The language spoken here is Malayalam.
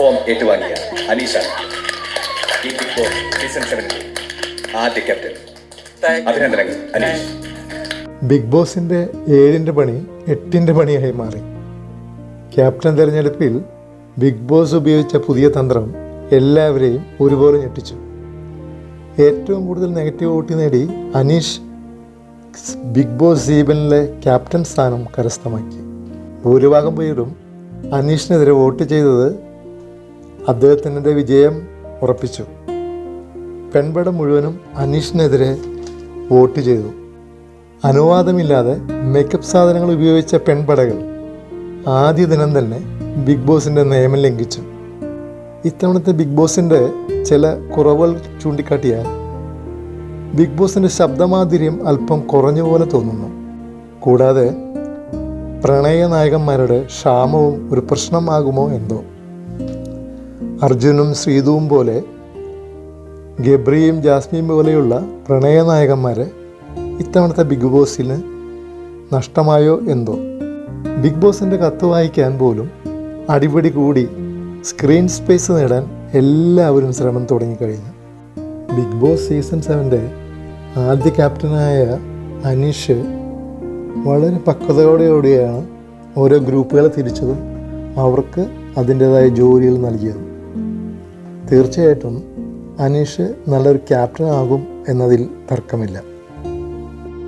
ഫോം ഏറ്റുവാങ്ങിയ അനീഷ ഈ ബിഗ് ബോസ് സീസൺ സെവനിലെ ആദ്യ ക്യാപ്റ്റൻ അഭിനന്ദനങ്ങൾ അനീഷ് ബിഗ് ബോസിന്റെ ഏഴിന്റെ പണി എട്ടിന്റെ പണിയായി മാറി. ക്യാപ്റ്റൻ തിരഞ്ഞെടുപ്പിൽ ബിഗ് ബോസ് ഉപയോഗിച്ച പുതിയ തന്ത്രം എല്ലാവരെയും ഒരുപോലെ ഞെട്ടിച്ചു. ഏറ്റവും കൂടുതൽ നെഗറ്റീവ് വോട്ട് നേടി അനീഷ് ബിഗ് ബോസ് സീബനിലെ ക്യാപ്റ്റൻ സ്ഥാനം കരസ്ഥമാക്കി. ഭൂരിഭാഗം പേരും അനീഷിനെതിരെ വോട്ട് ചെയ്തത് അദ്ദേഹത്തിന്റെ വിജയം ഉറപ്പിച്ചു. പെൺപട മുഴുവനും അനീഷിനെതിരെ വോട്ട് ചെയ്തു. അനുവാദമില്ലാതെ മേക്കപ്പ് സാധനങ്ങൾ ഉപയോഗിച്ച പെൺപടകൾ ആദ്യ ദിനം തന്നെ ബിഗ് ബോസിന്റെ നിയമം ലംഘിച്ചു. ഇത്തവണത്തെ ബിഗ് ബോസിന്റെ ചില കുറവുകൾ ചൂണ്ടിക്കാട്ടിയാൽ ബിഗ് ബോസിന്റെ ശബ്ദമാധുര്യം അല്പം കുറഞ്ഞ പോലെ തോന്നുന്നു. കൂടാതെ പ്രണയ നായകന്മാരുടെ ക്ഷാമവും ഒരു പ്രശ്നമാകുമോ എന്തോ. അർജുനും ശ്രീതുവും പോലെ ഗബ്രിയും ജാസ്മിയും പോലെയുള്ള പ്രണയ നായകന്മാരെ ഇത്തവണത്തെ ബിഗ് ബോസിന് നഷ്ടമായോ എന്തോ? ബിഗ് ബോസിന്റെ കത്ത് വായിക്കാൻ പോലും അടിപിടി കൂടി സ്ക്രീൻ സ്പേസ് നേടാൻ എല്ലാവരും ശ്രമം തുടങ്ങിക്കഴിഞ്ഞു. ബിഗ് ബോസ് സീസൺ സെവന്റെ ആദ്യ ക്യാപ്റ്റനായ അനീഷ് വളരെ പക്വതയോടെയോടെയാണ് ഓരോ ഗ്രൂപ്പുകളെ തിരിച്ചതും അവർക്ക് അതിന്റേതായ ജോലികൾ നൽകിയതും. തീർച്ചയായിട്ടും അനീഷ് നല്ലൊരു ക്യാപ്റ്റൻ ആകും എന്നതിൽ തർക്കമില്ല.